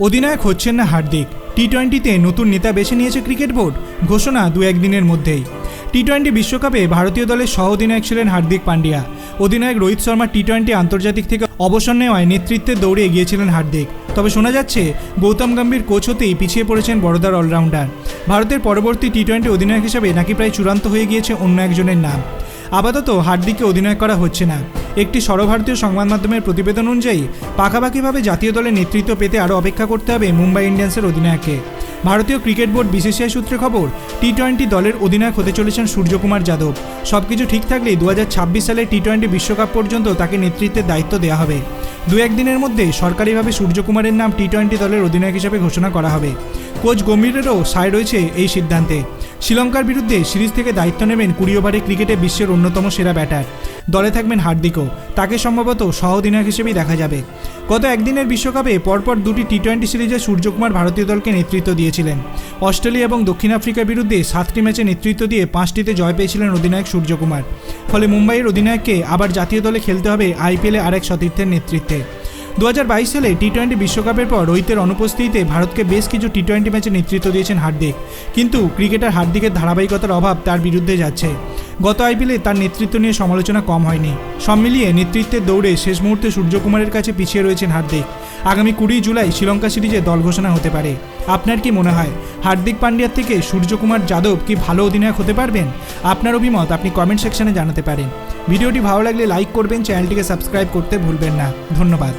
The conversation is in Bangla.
অধিনায়ক হচ্ছেন না হার্দিক। টি টোয়েন্টিতে নতুন নেতা বেছে নিয়েছে ক্রিকেট বোর্ড, ঘোষণা দু একদিনের মধ্যেই। টি টোয়েন্টি বিশ্বকাপে ভারতীয় দলের সহ অধিনায়ক ছিলেন হার্দিক পান্ডিয়া। অধিনায়ক রোহিত শর্মা টি টোয়েন্টি আন্তর্জাতিক থেকে অবসর নেওয়ায় নেতৃত্বের দৌড়ে এগিয়েছিলেন হার্দিক। তবে শোনা যাচ্ছে, গৌতম গম্ভীর কোচ হতেই পিছিয়ে পড়েছেন বড়দার অলরাউন্ডার ভারতের পরবর্তী টি টোয়েন্টি অধিনায়ক হিসেবে নাকি প্রায় চূড়ান্ত হয়ে গিয়েছে অন্য একজনের নাম। আপাতত হার্দিককে অধিনায়ক করা হচ্ছে না। একটি সর্বভারতীয় সংবাদ মাধ্যমের প্রতিবেদন অনুযায়ী, পাকাপাকিভাবে জাতীয় দলের নেতৃত্ব পেতে আরও অপেক্ষা করতে হবে মুম্বাই ইন্ডিয়ান্সের অধিনায়ককে। ভারতীয় ক্রিকেট বোর্ড বিসিসিআই সূত্রে খবর টি টোয়েন্টি দলের অধিনায়ক হতে চলেছেন সূর্যকুমার যাদব। সবকিছু ঠিক থাকলেই দু হাজার ছাব্বিশ সালে টি টোয়েন্টি বিশ্বকাপ পর্যন্ত তাকে নেতৃত্বের দায়িত্ব দেওয়া হবে। দু একদিনের মধ্যে সরকারিভাবে সূর্যকুমারের নাম টি টোয়েন্টি দলের অধিনায়ক হিসেবে ঘোষণা করা হবে। কোচ গম্ভীরেরও সায় রয়েছে এই সিদ্ধান্তে। শ্রীলঙ্কার বিরুদ্ধে সিরিজ থেকে দায়িত্ব নেবেন কুড়ি ওভারে ক্রিকেটে বিশ্বের অন্যতম সেরা ব্যাটার। দলে থাকবেন হার্দিকও। তাকে সম্ভবত সহ অধিনায়ক হিসেবেই দেখা যাবে। গত একদিনের বিশ্বকাপে পরপর দুটি টি টোয়েন্টি সিরিজে সূর্যকুমার ভারতীয় দলকে নেতৃত্ব দিয়েছিলেন। অস্ট্রেলিয়া এবং দক্ষিণ আফ্রিকার বিরুদ্ধে সাতটি ম্যাচে নেতৃত্ব দিয়ে পাঁচটিতে জয় পেয়েছিলেন অধিনায়ক সূর্যকুমার। ফলে মুম্বাইয়ের অধিনায়ককে আবার জাতীয় দলে খেলতে হবে আইপিএলে আরেক সতীর্থের নেতৃত্বে। দু হাজার বাইশ সালে টি টোয়েন্টি বিশ্বকাপের পর রোহিতের অনুপস্থিতিতে ভারতকে বেশ কিছু টি টোয়েন্টি ম্যাচে নেতৃত্ব দিয়েছেন হার্দিক। কিন্তু ক্রিকেটার হার্দিকের ধারাবাহিকতার অভাব তার বিরুদ্ধে যাচ্ছে। গত আইপিএলে তার নেতৃত্ব নিয়ে সমালোচনা কম হয়নি। সব মিলিয়ে নেতৃত্বের দৌড়ে শেষ মুহূর্তে সূর্যকুমারের কাছে পিছিয়ে রয়েছেন হার্দিক। আগামী কুড়ি জুলাই শ্রীলঙ্কা সিরিজে দল ঘোষণা হতে পারে। আপনার কি মনে হয়, হার্দিক পান্ডিয়ার থেকে সূর্যকুমার যাদব কি ভালো অধিনায়ক হতে পারবেন? আপনার অভিমত আপনি কমেন্ট সেকশনে জানাতে পারেন। ভিডিওটি ভালো লাগলে লাইক করবেন, চ্যানেলটিকে সাবস্ক্রাইব করতে ভুলবেন না। ধন্যবাদ।